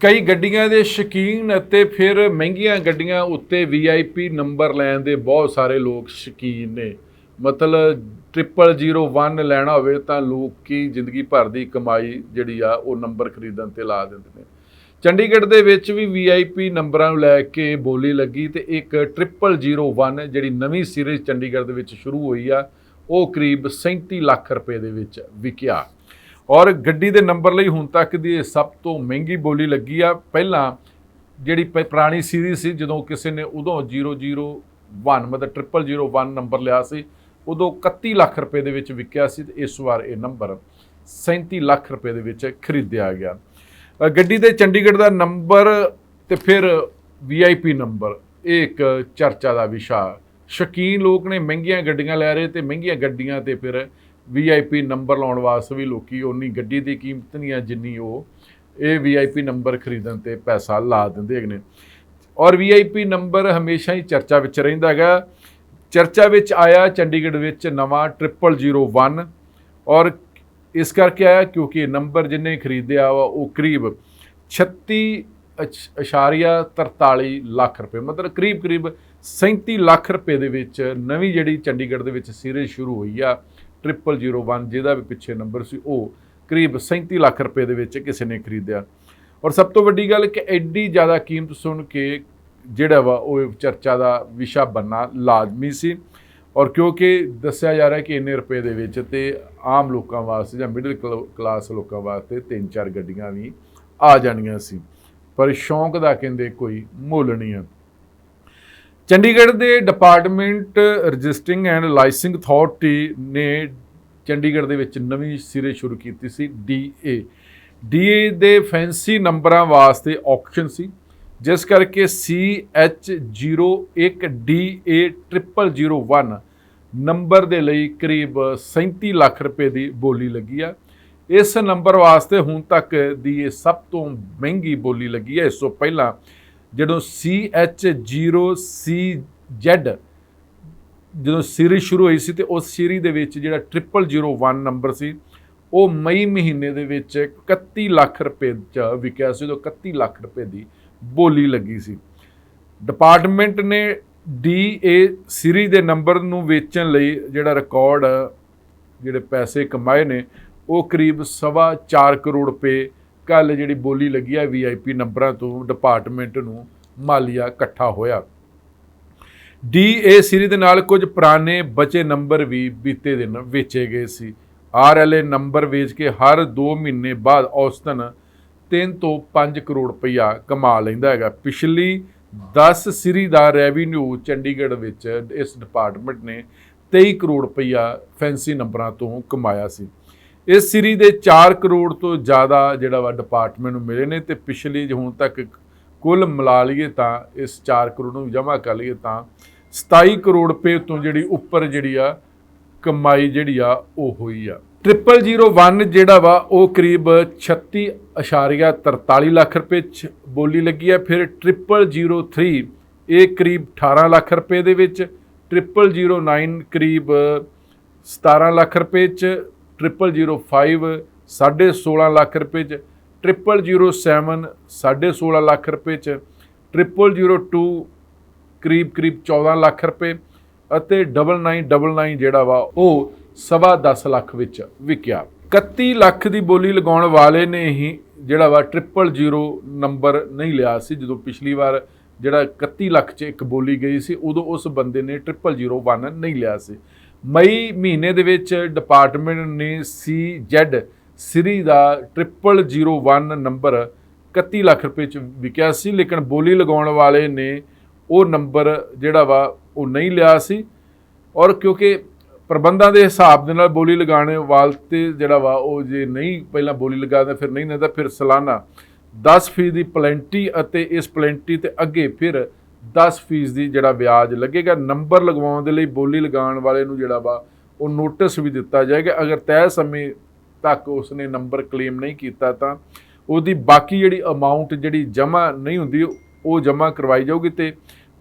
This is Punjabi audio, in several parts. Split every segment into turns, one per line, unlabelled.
ਕਈ ਗੱਡੀਆਂ ਦੇ ਸ਼ੌਕੀਨ ਅਤੇ ਫਿਰ ਮਹਿੰਗੀਆਂ ਗੱਡੀਆਂ ਉੱਤੇ ਵੀਆਈਪੀ ਨੰਬਰ ਲੈਣ ਦੇ ਬਹੁਤ ਸਾਰੇ ਲੋਕ ਸ਼ੌਕੀਨ ਨੇ। ਮਤਲਬ 0001 ਲੈਣਾ ਹੋਵੇ ਤਾਂ ਲੋਕੀ ਜ਼ਿੰਦਗੀ ਭਰ ਦੀ ਕਮਾਈ ਜਿਹੜੀ ਆ ਉਹ ਨੰਬਰ ਖਰੀਦਣ ਤੇ ਲਾ ਦਿੰਦੇ ਨੇ। ਚੰਡੀਗੜ੍ਹ ਦੇ ਵਿੱਚ ਵੀ ਵੀਆਈਪੀ ਨੰਬਰਾਂ ਨੂੰ ਲੈ ਕੇ ਬੋਲੀ ਲੱਗੀ ਤੇ ਇੱਕ 0001 ਜਿਹੜੀ ਨਵੀਂ ਸੀਰੀਜ਼ ਚੰਡੀਗੜ੍ਹ ਦੇ ਵਿੱਚ ਸ਼ੁਰੂ ਹੋਈ ਆ, ਉਹ ਕਰੀਬ 37 ਲੱਖ ਰੁਪਏ ਦੇ ਵਿੱਚ ਵਿਕਿਆ। ਔਰ ਗੱਡੀ ਦੇ ਨੰਬਰ ਲਈ ਹੁਣ ਤੱਕ ਦੀ ਇਹ ਸਭ ਤੋਂ ਮਹਿੰਗੀ ਬੋਲੀ ਲੱਗੀ ਆ। ਪਹਿਲਾਂ ਜਿਹੜੀ ਪ- ਪੁਰਾਣੀ ਸੀਰੀਜ਼ ਸੀ, ਜਦੋਂ ਕਿਸੇ ਨੇ ਉਦੋਂ 001 ਮਤਲਬ 0001 ਨੰਬਰ ਲਿਆ ਸੀ, ਉਦੋਂ 31 ਲੱਖ ਰੁਪਏ ਦੇ ਵਿੱਚ ਵਿਕਿਆ ਸੀ ਤੇ ਇਸ ਵਾਰ ਇਹ ਨੰਬਰ 37 ਲੱਖ ਰੁਪਏ ਦੇ ਵਿੱਚ ਖਰੀਦਿਆ ਗਿਆ। ਗੱਡੀ ਦੇ ਚੰਡੀਗੜ੍ਹ ਦਾ ਨੰਬਰ ਤੇ ਫਿਰ ਵੀਆਈਪੀ ਨੰਬਰ, ਇਹ ਇੱਕ ਚਰਚਾ ਦਾ ਵਿਸ਼ਾ। ਸ਼ੌਕੀਨ ਲੋਕ ਨੇ ਮਹਿੰਗੀਆਂ ਗੱਡੀਆਂ ਲੈ ਰਹੇ ਤੇ ਮਹਿੰਗੀਆਂ ਗੱਡੀਆਂ ਤੇ ਫਿਰ ਵੀਆਈਪੀ ਨੰਬਰ ਲਾਉਣ ਵਾਸਤੇ ਵੀ ਲੋਕੀ ਉਨੀ ਗੱਡੀ ਦੀ ਕੀਮਤ ਨਹੀਂ ਆ ਜਿੰਨੀ ਉਹ ਇਹ ਵੀਆਈਪੀ ਨੰਬਰ ਖਰੀਦਣ ਤੇ ਪੈਸਾ ਲਾ ਦਿੰਦੇ ਹੈਗੇ ਨੇ। ਔਰ ਵੀਆਈਪੀ ਨੰਬਰ ਹਮੇਸ਼ਾ ਹੀ ਚਰਚਾ ਵਿੱਚ ਰਹਿੰਦਾ ਹੈਗਾ। ਚਰਚਾ ਵਿੱਚ ਆਇਆ ਚੰਡੀਗੜ੍ਹ ਵਿੱਚ ਨਵਾਂ 0001 ਔਰ ਇਸ ਕਰਕੇ ਆਇਆ ਕਿਉਂਕਿ ਇਹ ਨੰਬਰ ਜਿੰਨੇ ਖਰੀਦਿਆ ਵਾ ਉਹ ਕਰੀਬ 36 ਅਸ਼ਾਰੀਆ 43 ਲੱਖ ਰੁਪਏ, ਮਤਲਬ ਕਰੀਬ ਕਰੀਬ 37 ਲੱਖ ਰੁਪਏ ਦੇ ਵਿੱਚ ਨਵੀਂ ਜਿਹੜੀ ਚੰਡੀਗੜ੍ਹ ਦੇ ਵਿੱਚ ਸੀਰੀਜ਼ ਸ਼ੁਰੂ ਹੋਈ ਆ। 0001 ਜਿਹਦਾ ਵੀ ਪਿੱਛੇ ਨੰਬਰ ਸੀ, ਉਹ ਕਰੀਬ 37 ਲੱਖ ਰੁਪਏ ਦੇ ਵਿੱਚ ਕਿਸੇ ਨੇ ਖਰੀਦਿਆ। ਔਰ ਸਭ ਤੋਂ ਵੱਡੀ ਗੱਲ ਕਿ ਐਡੀ ਜ਼ਿਆਦਾ ਕੀਮਤ ਸੁਣ ਕੇ ਜਿਹੜਾ ਵਾ, ਉਹ ਚਰਚਾ ਦਾ ਵਿਸ਼ਾ ਬੰਨਾ ਲਾਜ਼ਮੀ ਸੀ। ਔਰ ਕਿਉਂਕਿ ਦੱਸਿਆ ਜਾ ਰਿਹਾ ਕਿ ਇੰਨੇ ਰੁਪਏ ਦੇ ਵਿੱਚ ਤੇ ਆਮ ਲੋਕਾਂ ਵਾਸਤੇ ਜਾਂ ਮਿਡਲ ਕਲਾਸ ਲੋਕਾਂ ਵਾਸਤੇ ਤਿੰਨ ਚਾਰ ਗੱਡੀਆਂ ਵੀ ਆ ਜਾਣੀਆਂ ਸੀ। ਪਰ ਸ਼ੌਂਕ ਦਾ ਕਹਿੰਦੇ ਕੋਈ ਮੁੱਲ ਨਹੀਂ ਹੈ ਚੰਡੀਗੜ੍ਹ ਦੇ department registering and licensing authority ਨੇ ਚੰਡੀਗੜ੍ਹ ਦੇ ਵਿੱਚ ਨਵੀਂ ਸਿਰੇ ਸ਼ੁਰੂ ਕੀਤੀ ਸੀ ਡੀਏ ਡੀਏ ਦੇ ਫੈਂਸੀ ਨੰਬਰਾਂ ਵਾਸਤੇ ਆਕਸ਼ਨ ਸੀ, ਜਿਸ ਕਰਕੇ CH01DA 0001 ਨੰਬਰ ਦੇ ਲਈ ਕਰੀਬ 37 ਲੱਖ ਰੁਪਏ ਦੀ ਬੋਲੀ ਲੱਗੀ ਆ। ਇਸ ਨੰਬਰ ਵਾਸਤੇ ਹੁਣ ਤੱਕ ਦੀ ਇਹ ਸਭ ਤੋਂ ਮਹਿੰਗੀ ਬੋਲੀ ਲੱਗੀ ਹੈ ਇਸ ਤੋਂ ਪਹਿਲਾਂ ਜਦੋਂ CH0CZ ਜਦੋਂ ਸੀਰੀਜ਼ ਸ਼ੁਰੂ ਹੋਈ ਸੀ ਤੇ ਉਸ ਸੀਰੀਜ਼ ਦੇ ਵਿੱਚ ਜਿਹੜਾ 0001 ਨੰਬਰ ਸੀ, ਉਹ ਮਈ ਮਹੀਨੇ ਦੇ ਵਿੱਚ 31 ਲੱਖ ਰੁਪਏ ਚ ਵਿਕਿਆ ਸੀ, ਉਦੋਂ 31 ਲੱਖ ਰੁਪਏ ਦੀ ਬੋਲੀ ਲੱਗੀ ਸੀ। ਡਿਪਾਰਟਮੈਂਟ ਨੇ ਡੀਏ ਸੀਰੀਜ਼ ਦੇ ਨੰਬਰ ਨੂੰ ਵੇਚਣ ਲਈ ਜਿਹੜਾ ਰਿਕਾਰਡ ਜਿਹੜੇ ਪੈਸੇ ਕਮਾਏ ਨੇ, ਉਹ ਕਰੀਬ ਸਵਾ 4 ਕਰੋੜ ਰੁਪਏ ਕੱਲ ਜਿਹੜੀ ਬੋਲੀ ਲੱਗੀ ਆ ਵੀਆਈਪੀ ਨੰਬਰਾਂ ਤੋਂ ਡਿਪਾਰਟਮੈਂਟ ਨੂੰ, ਮਾਲੀਆ ਇਕੱਠਾ ਹੋਇਆ। ਡੀਏ ਸੀਰੀਜ਼ ਦੇ ਨਾਲ ਕੁਝ ਪੁਰਾਣੇ ਬਚੇ ਨੰਬਰ ਵੀ ਬੀਤੇ ਦਿਨ ਵੇਚੇ ਗਏ ਸੀ। ਆਰਐਲਏ ਨੰਬਰ ਵੇਚ ਕੇ ਹਰ 2 ਮਹੀਨੇ ਬਾਅਦ ਔਸਤਨ 3 ਤੋਂ 5 ਕਰੋੜ ਰੁਪਈਆ ਕਮਾ ਲੈਂਦਾ ਹੈਗਾ। ਪਿਛਲੀ 10 ਸਿਰੀ ਦਾ ਰੈਵਨਿਊ ਚੰਡੀਗੜ੍ਹ ਵਿੱਚ ਇਸ ਡਿਪਾਰਟਮੈਂਟ ਨੇ 23 ਕਰੋੜ ਰੁਪਈਆ ਫੈਂਸੀ ਨੰਬਰਾਂ ਤੋਂ ਕਮਾਇਆ ਸੀ। ਇਸ ਸੀਰੀ ਦੇ 4 ਕਰੋੜ ਤੋਂ ਜ਼ਿਆਦਾ ਜਿਹੜਾ ਵਾ ਡਿਪਾਰਟਮੈਂਟ ਨੂੰ ਮਿਲੇ ਨੇ ਤੇ ਪਿਛਲੀ ਹੁਣ ਤੱਕ ਕੁੱਲ ਮਿਲਾ ਲਈਏ ਤਾਂ ਇਸ 4 ਕਰੋੜ ਨੂੰ ਜਮ੍ਹਾਂ ਕਰ ਲਈਏ ਤਾਂ 27 ਕਰੋੜ ਰੁਪਏ ਤੋਂ ਜਿਹੜੀ ਉੱਪਰ ਜਿਹੜੀ ਆ ਕਮਾਈ ਜਿਹੜੀ ਆ ਉਹ ਹੋਈ ਆ। 0001 ਜਿਹੜਾ ਵਾ ਉਹ ਕਰੀਬ 36.43 ਲੱਖ ਰੁਪਏ ਚ ਬੋਲੀ ਲੱਗੀ ਆ। ਫਿਰ 0003 ਇਹ ਕਰੀਬ 18 ਲੱਖ ਰੁਪਏ ਦੇ ਵਿੱਚ 0009 ਕਰੀਬ 17 ਲੱਖ ਰੁਪਏ ਚ 0005 16.5 ਲੱਖ ਰੁਪਏ ਚ 0007 16.5 ਲੱਖ ਰੁਪਏ ਚ 0002 ਕਰੀਬ ਕਰੀਬ 14 ਲੱਖ ਰੁਪਏ ਅਤੇ 9999 ਜਿਹੜਾ ਵਾ ਉਹ ਸਵਾ 10 ਲੱਖ ਵਿੱਚ ਵਿਕਿਆ। 31 ਲੱਖ ਦੀ ਬੋਲੀ ਲਗਾਉਣ ਵਾਲੇ ਨੇ ਹੀ ਜਿਹੜਾ ਵਾ 000 ਨੰਬਰ ਨਹੀਂ ਲਿਆ ਸੀ, ਜਦੋਂ ਪਿਛਲੀ ਵਾਰ ਜਿਹੜਾ 31 ਲੱਖ 'ਚ ਇੱਕ ਬੋਲੀ ਗਈ ਸੀ, ਉਦੋਂ ਉਸ ਬੰਦੇ ਨੇ 0001 ਨਹੀਂ ਲਿਆ ਸੀ। ਮਈ ਮਹੀਨੇ ਦੇ ਵਿੱਚ ਡਿਪਾਰਟਮੈਂਟ ਨੇ CZ ਸਿਰੀ ਦਾ 0001 ਨੰਬਰ 31 ਲੱਖ ਰੁਪਏ 'ਚ ਵਿਕਿਆ ਸੀ, ਲੇਕਿਨ ਬੋਲੀ ਲਗਾਉਣ ਵਾਲੇ ਨੇ ਉਹ ਨੰਬਰ ਜਿਹੜਾ ਵਾ ਉਹ ਨਹੀਂ ਲਿਆ ਸੀ। ਔਰ ਕਿਉਂਕਿ ਪ੍ਰਬੰਧਾਂ ਦੇ ਹਿਸਾਬ ਦੇ ਨਾਲ ਬੋਲੀ ਲਗਾਉਣ ਵਾਲ ਤੇ ਜਿਹੜਾ ਵਾ ਉਹ ਜੇ ਨਹੀਂ ਪਹਿਲਾਂ ਬੋਲੀ ਲਗਾਉਂਦਾ ਫਿਰ ਨਹੀਂ ਦਿੰਦਾ, ਫਿਰ ਸਾਲਾਨਾ 10 ਫੀਸਦੀ ਪਲੈਂਟੀ ਅਤੇ ਇਸ ਪਲੈਂਟੀ ਤੇ ਅੱਗੇ ਫਿਰ 10% ਦੀ ਜਿਹੜਾ ਵਿਆਜ ਲੱਗੇਗਾ, ਨੰਬਰ ਲਗਵਾਉਣ ਦੇ ਲਈ ਬੋਲੀ ਲਗਾਉਣ ਵਾਲੇ ਨੂੰ ਜਿਹੜਾ ਵਾ, ਉਹ ਨੋਟਿਸ ਵੀ ਦਿੱਤਾ ਜਾਏਗਾ। ਅਗਰ ਤੈਅ ਸਮੇਂ ਤੱਕ ਉਸਨੇ ਨੰਬਰ ਕਲੇਮ ਨਹੀਂ ਕੀਤਾ ਤਾਂ ਉਹਦੀ ਬਾਕੀ ਜਿਹੜੀ ਅਮਾਉਂਟ ਜਿਹੜੀ ਜਮ੍ਹਾਂ ਨਹੀਂ ਹੁੰਦੀ, ਉਹ ਜਮ੍ਹਾਂ ਕਰਵਾਈ ਜਾਊਗੀ ਤੇ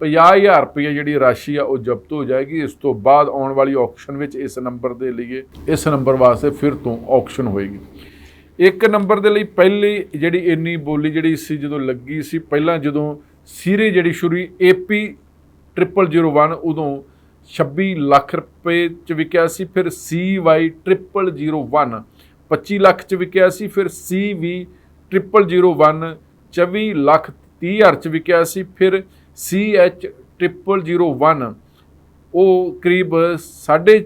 50000 ਰੁਪਏ ਜਿਹੜੀ ਰਾਸ਼ੀ ਆ, ਉਹ ਜ਼ਬਤ ਹੋ ਜਾਏਗੀ। ਇਸ ਤੋਂ ਬਾਅਦ ਆਉਣ ਵਾਲੀ ਆਕਸ਼ਨ ਵਿੱਚ ਇਸ ਨੰਬਰ ਦੇ ਲਈ ਇਸ ਨੰਬਰ ਵਾਸਤੇ ਫਿਰ ਤੋਂ ਆਕਸ਼ਨ ਹੋਏਗੀ। ਇੱਕ ਨੰਬਰ ਦੇ ਲਈ ਪਹਿਲੀ ਜਿਹੜੀ ਇੰਨੀ ਬੋਲੀ ਜਿਹੜੀ ਸੀ, ਜਦੋਂ ਲੱਗੀ ਸੀ, ਪਹਿਲਾਂ ਜਦੋਂ ਸੀਰੇ ਜਿਹੜੀ ਸ਼ੁਰੂ ਏਪੀ 0001 ਉਦੋਂ 26 ਲੱਖ ਰੁਪਏ ਚ ਵਿਕਿਆ ਸੀ, ਫਿਰ CY 0001 25 ਲੱਖ ਚ ਵਿਕਿਆ ਸੀ, ਫਿਰ CV 0001 24 ਲੱਖ 30 ਹਜ਼ਾਰ ਚ ਵਿਕਿਆ ਸੀ, ਫਿਰ CH 0001 ਉਹ ਕਰੀਬ ਸਾਢੇ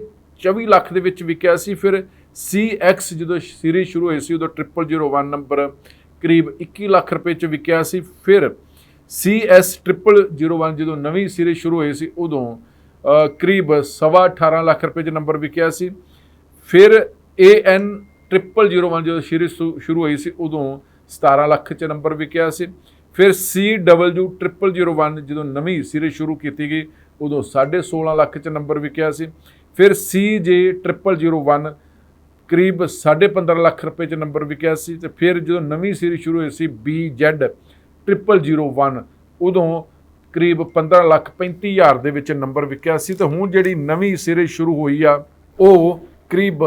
24 ਲੱਖ ਦੇ ਵਿੱਚ ਵਿਕਿਆ ਸੀ, ਫਿਰ CX ਜਦੋਂ ਸੀਰੀਜ਼ ਸ਼ੁਰੂ ਹੋਈ ਸੀ, ਉਦੋਂ 0001 ਨੰਬਰ ਕਰੀਬ 21 ਲੱਖ ਰੁਪਏ ਚ ਵਿਕਿਆ ਸੀ, ਫਿਰ CS 0001 ਜਦੋਂ ਨਵੀਂ ਸੀਰੀਜ਼ ਸ਼ੁਰੂ ਹੋਈ ਸੀ, ਉਦੋਂ ਕਰੀਬ ਸਵਾ 18 ਲੱਖ ਰੁਪਏ ਚ ਨੰਬਰ ਵਿਕਿਆ ਸੀ। ਫਿਰ AN 0001 ਜਦੋਂ ਸੀਰੀਜ਼ ਸ਼ੁ- ਸ਼ੁਰੂ ਹੋਈ ਸੀ, ਉਦੋਂ 17 ਲੱਖ ਚ ਨੰਬਰ ਵਿਕਿਆ ਸੀ। ਫਿਰ CW 0001 ਜਦੋਂ ਨਵੀਂ ਸੀਰੀਜ਼ ਸ਼ੁਰੂ ਕੀਤੀ ਗਈ, ਉਦੋਂ 16.5 ਲੱਖ ਚ ਨੰਬਰ ਵਿਕਿਆ ਸੀ। ਫਿਰ CJ 0001 ਕਰੀਬ 15.5 ਲੱਖ ਰੁਪਏ ਚ ਨੰਬਰ ਵਿਕਿਆ ਸੀ ਤੇ ਫਿਰ ਜਦੋਂ ਨਵੀਂ ਸੀਰੀਜ਼ ਸ਼ੁਰੂ ਹੋਈ ਸੀ BZ 0001 ਉਦੋਂ ਕਰੀਬ 15 ਲੱਖ 35 ਹਜ਼ਾਰ ਦੇ ਵਿੱਚ ਨੰਬਰ ਵਿਕਿਆ ਸੀ ਤੇ ਹੁਣ ਜਿਹੜੀ ਨਵੀਂ ਸੀਰੀਜ਼ ਸ਼ੁਰੂ ਹੋਈ ਆ, ਉਹ ਕਰੀਬ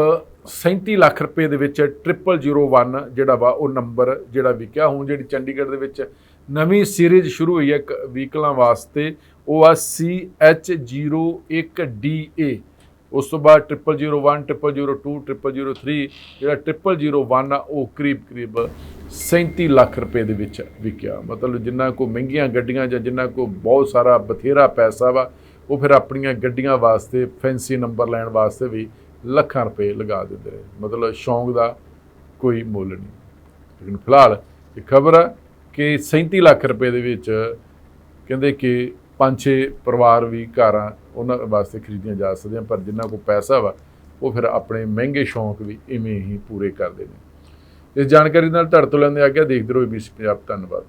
37 ਲੱਖ ਰੁਪਏ ਦੇ ਵਿੱਚ 0001 ਜਿਹੜਾ ਵਾ, ਉਹ ਨੰਬਰ ਜਿਹੜਾ ਵਿਕਿਆ। ਹੁਣ ਜਿਹੜੀ ਚੰਡੀਗੜ੍ਹ ਦੇ ਵਿੱਚ ਨਵੀਂ ਸੀਰੀਜ਼ ਸ਼ੁਰੂ ਹੋਈ ਹੈ ਵਹੀਕਲਾਂ ਵਾਸਤੇ, ਉਹ ਆ CH01DA ਉਸ ਤੋਂ ਬਾਅਦ 0001 0002 0003 ਜਿਹੜਾ 0001 ਆ, ਉਹ ਕਰੀਬ ਕਰੀਬ 37 ਲੱਖ ਰੁਪਏ ਦੇ ਵਿੱਚ ਵਿਕਿਆ। ਮਤਲਬ ਜਿੰਨਾ ਕੋ ਮਹਿੰਗੀਆਂ ਗੱਡੀਆਂ ਜਾਂ ਜਿੰਨਾ ਕੋ ਬਹੁਤ ਸਾਰਾ ਬਥੇਰਾ ਪੈਸਾ ਵਾ, ਉਹ ਫਿਰ ਆਪਣੀਆਂ ਗੱਡੀਆਂ ਵਾਸਤੇ ਫੈਂਸੀ ਨੰਬਰ ਲੈਣ ਵਾਸਤੇ ਵੀ ਲੱਖਾਂ ਰੁਪਏ ਲਗਾ ਦਿੰਦੇ ਰਹੇ। ਮਤਲਬ ਸ਼ੌਂਕ ਦਾ ਕੋਈ ਮੁੱਲ ਨਹੀਂ। ਲੇਕਿਨ ਫਿਲਹਾਲ ਇਹ ਖਬਰ ਆ ਕਿ 37 ਲੱਖ ਰੁਪਏ ਦੇ ਵਿੱਚ ਕਹਿੰਦੇ ਕਿ ਪੰਜ ਛੇ ਪਰਿਵਾਰ ਵੀ ਘਰਾਂ ਉਹਨਾਂ ਵਾਸਤੇ ਖਰੀਦੀਆਂ ਜਾ ਸਕਦੀਆਂ, ਪਰ ਜਿਨ੍ਹਾਂ ਕੋਲ ਪੈਸਾ ਵਾ, ਉਹ ਫਿਰ ਆਪਣੇ ਮਹਿੰਗੇ ਸ਼ੌਂਕ ਵੀ ਇਵੇਂ ਹੀ ਪੂਰੇ ਕਰਦੇ ਨੇ। ਇਸ ਜਾਣਕਾਰੀ ਨਾਲ ਤੁਹਾਡੇ ਤੋਂ ਲੈਂਦੇ ਆ ਗਿਆ, ਦੇਖਦੇ ਰਹੋ ਬੀਸ ਪੰਜਾਬ ਧੰਨਵਾਦ।